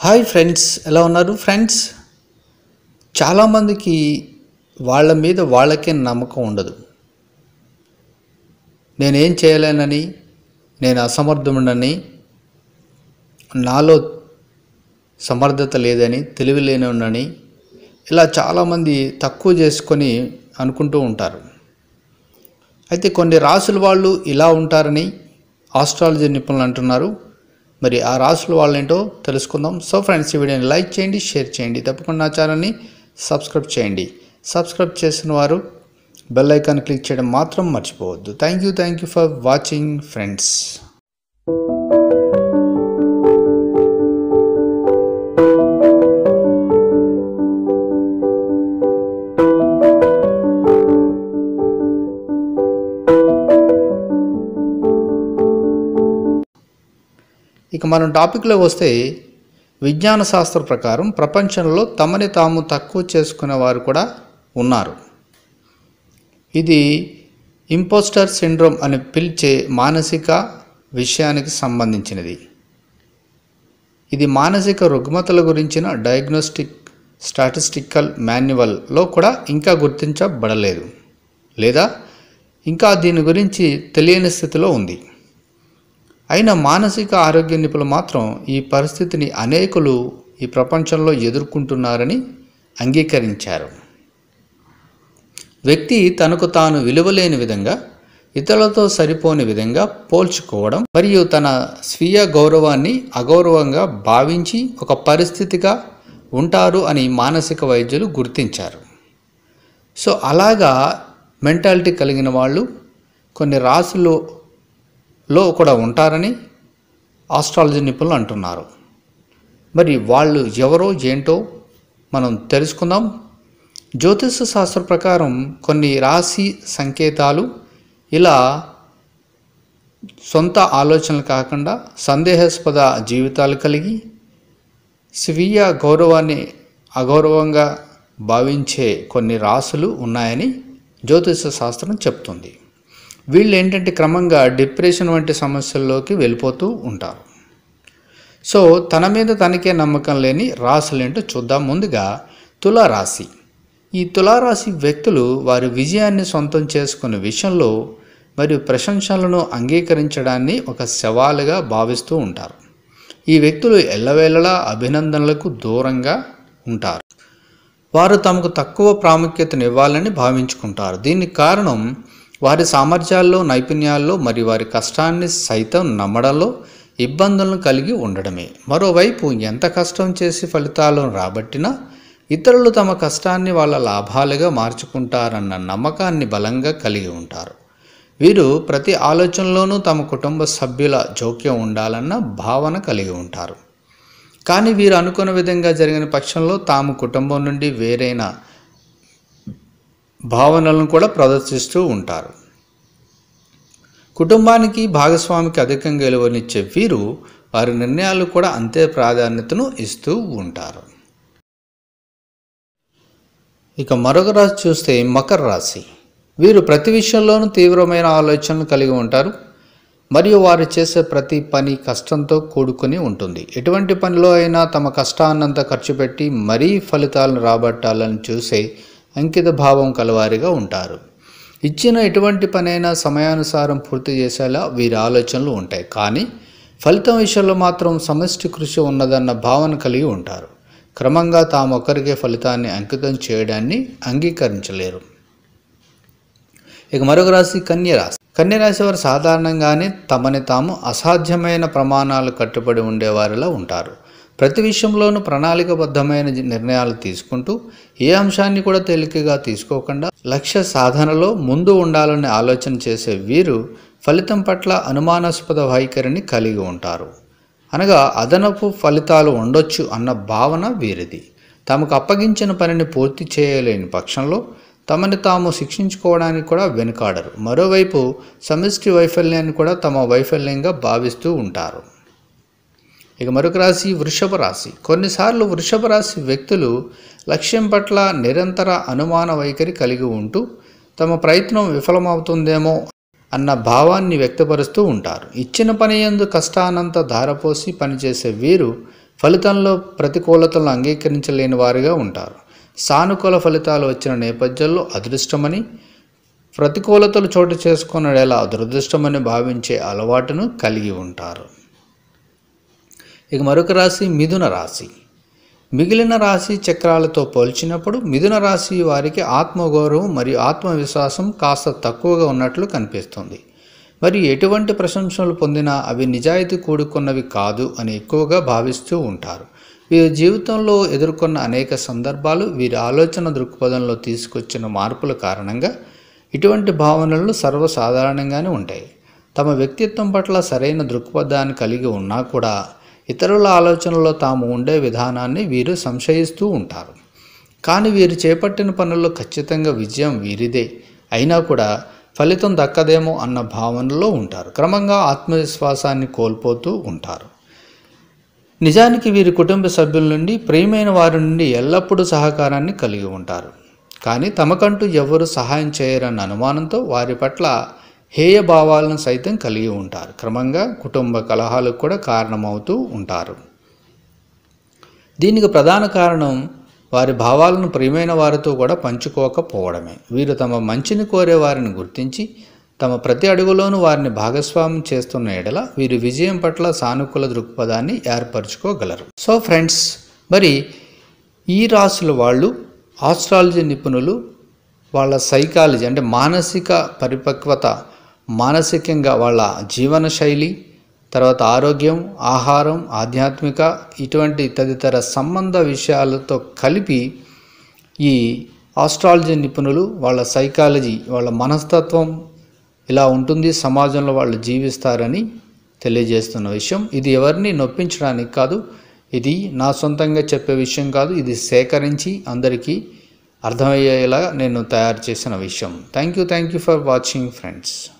Hi friends ఎలా ఉన్నారు? Friends చాలామందికి వాళ్ళ మీద వాళ్ళకే నమ్మకం ఉండదు. నేనేం చేయలేనని నేను అసమర్థుడని నాలో సమర్థత లేదని తెలివి లేనివాడిని ఇలా చాలామంది తక్కువ చేసుకొని అనుకుంటూ ఉంటారు. అయితే కొన్ని రాసుల వాళ్ళు ఇలా ఉంటారని ఆస్ట్రాలజీ నిపుణులు అంటున్నారు. మరి ఆ రాసులు వాళ్ళేంటో తెలుసుకుందాం. సో ఫ్రెండ్స్ ఈ వీడియోని లైక్ చేయండి షేర్ చేయండి. తప్పకుండా నా ఛానల్ని సబ్స్క్రైబ్ చేయండి. సబ్స్క్రైబ్ చేసిన వారు బెల్ ఐకాన్ క్లిక్ చేయడం మాత్రం మర్చిపోవద్దు. Thank you thank you for watching friends ఇక మనం టాపిక్లో వస్తే విజ్ఞాన శాస్త్ర ప్రకారం ప్రపంచంలో తమని తాము తక్కువ చేసుకునే వారు కూడా ఉన్నారు. ఇది ఇంపోస్టర్ సిండ్రోమ్ అని పిలిచే మానసిక విషయానికి సంబంధించినది. ఇది మానసిక రుగ్మతల గురించిన డయాగ్నోస్టిక్ స్టాటిస్టికల్ మాన్యువల్లో కూడా ఇంకా గుర్తించబడలేదు. లేదా ఇంకా దీని గురించి తెలియని స్థితిలో ఉంది. అయినా మానసిక ఆరోగ్య నిపుణులు మాత్రం ఈ పరిస్థితిని అనేకులు ఈ ప్రపంచంలో ఎదుర్కొంటున్నారని అంగీకరించారు. వ్యక్తి తనకు తాను విలువలేని విధంగా ఇతరులతో సరిపోని విధంగా పోల్చుకోవడం మరియు తన స్వీయ గౌరవాన్ని అగౌరవంగా భావించి ఒక పరిస్థితిగా ఉంటారు అని మానసిక వైద్యులు గుర్తించారు. సో అలాగా మెంటాలిటీ కలిగిన వాళ్ళు కొన్ని రాసులు లో కూడా ఉంటారని ఆస్ట్రాలజీ నిపుణులు అంటున్నారు. మరి వాళ్ళు ఎవరో ఏంటో మనం తెలుసుకుందాం. జ్యోతిష శాస్త్ర ప్రకారం కొన్ని రాశి సంకేతాలు ఇలా సొంత ఆలోచనలు కాకుండా సందేహాస్పద జీవితాలు కలిగి స్వీయ గౌరవాన్ని అగౌరవంగా భావించే కొన్ని రాసులు ఉన్నాయని జ్యోతిష శాస్త్రం చెప్తుంది. వీళ్ళు ఏంటంటే క్రమంగా డిప్రెషన్ వంటి సమస్యల్లోకి వెళ్ళిపోతూ ఉంటారు. సో తన మీద తనకే నమ్మకం లేని రాసులేంటో చూద్దాం ముందుగా తులారాశి. ఈ తులారాశి వ్యక్తులు వారి విజయాన్ని సొంతం చేసుకునే విషయంలో మరియు ప్రశంసలను అంగీకరించడాన్ని ఒక సవాలుగా భావిస్తూ ఉంటారు. ఈ వ్యక్తులు ఎల్లవేళలా అభినందనలకు దూరంగా ఉంటారు. వారు తమకు తక్కువ ప్రాముఖ్యతనివ్వాలని భావించుకుంటారు. దీనికి కారణం వారి సామర్థ్యాల్లో నైపుణ్యాల్లో మరియు వారి కష్టాన్ని సైతం నమ్మడంలో ఇబ్బందులను కలిగి ఉండడమే. మరోవైపు ఎంత కష్టం చేసి ఫలితాలను రాబట్టినా ఇతరులు తమ కష్టాన్ని వాళ్ళ లాభాలుగా మార్చుకుంటారన్న నమ్మకాన్ని బలంగా కలిగి ఉంటారు. వీరు ప్రతి ఆలోచనలోనూ తమ కుటుంబ సభ్యుల జోక్యం ఉండాలన్న భావన కలిగి ఉంటారు. కానీ వీరు అనుకున్న విధంగా జరిగిన పక్షంలో తాము కుటుంబం నుండి వేరైన భావనలను కూడా ప్రదర్శిస్తూ ఉంటారు. కుటుంబానికి భాగస్వామికి అధికంగా విలువనిచ్చే వీరు వారి నిర్ణయాలు కూడా అంతే ప్రాధాన్యతను ఇస్తూ ఉంటారు. ఇక మరొక రాశి చూస్తే మకర రాశి. వీరు ప్రతి విషయంలోనూ తీవ్రమైన ఆలోచనలు కలిగి ఉంటారు. మరియు వారు చేసే ప్రతి పని కష్టంతో కూడుకుని ఉంటుంది. ఎటువంటి పనిలో అయినా తమ కష్టాన్నంత ఖర్చు పెట్టి మరీ ఫలితాలను రాబట్టాలని చూసే అంకిత భావం కలవారిగా ఉంటారు. ఇచ్చిన ఎటువంటి పనైనా సమయానుసారం పూర్తి చేసేలా వీరి ఆలోచనలు ఉంటాయి. కానీ ఫలితం విషయంలో మాత్రం సమష్టి కృషి ఉన్నదన్న భావన కలిగి ఉంటారు. క్రమంగా తామొక్కరికే ఫలితాన్ని అంకితం చేయడాన్ని అంగీకరించలేరు. ఇక మరొక రాశి కన్యరాశి కన్యరాశి వారు సాధారణంగానే తమని తాము అసాధ్యమైన ప్రమాణాలు కట్టుబడి ఉండేవారిలా ఉంటారు. ప్రతి విషయంలోనూ ప్రణాళికబద్ధమైన నిర్ణయాలు తీసుకుంటూ ఏ అంశాన్ని కూడా తేలికగా తీసుకోకుండా లక్ష్య సాధనలో ముందు ఉండాలని ఆలోచన చేసే వీరు ఫలితం పట్ల అనుమానాస్పద వైఖరిని కలిగి ఉంటారు. అనగా అదనపు ఫలితాలు ఉండొచ్చు అన్న భావన వీరిది. తమకు అప్పగించిన పనిని పూర్తి చేయలేని పక్షంలో తమని తాము శిక్షించుకోవడానికి కూడా వెనుకాడరు. మరోవైపు సమిష్టి వైఫల్యాన్ని కూడా తమ వైఫల్యంగా భావిస్తూ ఉంటారు. ఇక మరొక రాశి వృషభ రాశి. కొన్నిసార్లు వృషభ రాశి వ్యక్తులు లక్ష్యం పట్ల నిరంతర అనుమాన వైఖరి కలిగి ఉంటూ తమ ప్రయత్నం విఫలమవుతుందేమో అన్న భావాన్ని వ్యక్తపరుస్తూ ఉంటారు. ఇచ్చిన పని ఎందు కష్టానంత ధారపోసి పనిచేసే వీరు ఫలితంలో ప్రతికూలతలను అంగీకరించలేని వారిగా ఉంటారు. సానుకూల ఫలితాలు వచ్చిన నేపథ్యంలో అదృష్టమని ప్రతికూలతలు చోటు చేసుకున్నడేలా దురదృష్టమని భావించే అలవాటును కలిగి ఉంటారు. ఇక మరొక రాశి మిథున రాశి. మిగిలిన రాశి చక్రాలతో పోల్చినప్పుడు మిథున రాశి వారికి ఆత్మగౌరవం మరియు ఆత్మవిశ్వాసం కాస్త తక్కువగా ఉన్నట్లు కనిపిస్తుంది. మరి ఎటువంటి ప్రశంసలు పొందినా అవి నిజాయితీ కూడుకున్నవి కాదు అని ఎక్కువగా భావిస్తూ ఉంటారు. వీరి జీవితంలో ఎదుర్కొన్న అనేక సందర్భాలు వీరి ఆలోచన దృక్పథంలో తీసుకొచ్చిన మార్పుల కారణంగా ఇటువంటి భావనలు సర్వసాధారణంగానే ఉంటాయి. తమ వ్యక్తిత్వం పట్ల సరైన దృక్పథాన్ని కలిగి ఉన్నా కూడా ఇతరుల ఆలోచనలో తాము ఉండే విధానాన్ని వీరు సంశయిస్తూ ఉంటారు. కానీ వీరు చేపట్టిన పనుల్లో ఖచ్చితంగా విజయం వీరిదే. అయినా కూడా ఫలితం దక్కదేమో అన్న భావనలో ఉంటారు. క్రమంగా ఆత్మవిశ్వాసాన్ని కోల్పోతూ ఉంటారు. నిజానికి వీరి కుటుంబ సభ్యుల నుండి ప్రియమైన వారి నుండి ఎల్లప్పుడూ సహకారాన్ని కలిగి ఉంటారు. కానీ తమకంటూ ఎవరు సహాయం చేయరన్న అనుమానంతో వారి పట్ల హేయ భావాలను సైతం కలిగి ఉంటారు. క్రమంగా కుటుంబ కలహాలకు కూడా కారణమవుతూ ఉంటారు. దీనికి ప్రధాన కారణం వారి భావాలను ప్రియమైన వారితో కూడా పంచుకోకపోవడమే. వీరు తమ మంచిని కోరే వారిని గుర్తించి తమ ప్రతి అడుగులోనూ వారిని భాగస్వామ్యం చేస్తున్న ఎడల వీరు విజయం పట్ల సానుకూల దృక్పథాన్ని ఏర్పరచుకోగలరు. సో ఫ్రెండ్స్ మరి ఈ రాసుల వాళ్ళు ఆస్ట్రాలజీ నిపుణులు వాళ్ళ సైకాలజీ అంటే మానసిక పరిపక్వత మానసికంగా వాళ్ళ జీవన శైలి తర్వాత ఆరోగ్యం ఆహారం ఆధ్యాత్మిక ఇటువంటి తదితర సంబంధ విషయాలతో కలిపి ఈ ఆస్ట్రాలజీ నిపుణులు వాళ్ళ సైకాలజీ వాళ్ళ మనస్తత్వం ఇలా ఉంటుంది సమాజంలో వాళ్ళు జీవిస్తారని తెలియజేస్తున్న విషయం. ఇది ఎవరిని నొప్పించడానికి కాదు ఇది నా సొంతంగా చెప్పే విషయం కాదు ఇది సేకరించి అందరికీ అర్థమయ్యేలా నేను తయారు చేసిన విషయం. Thank you thank you for watching friends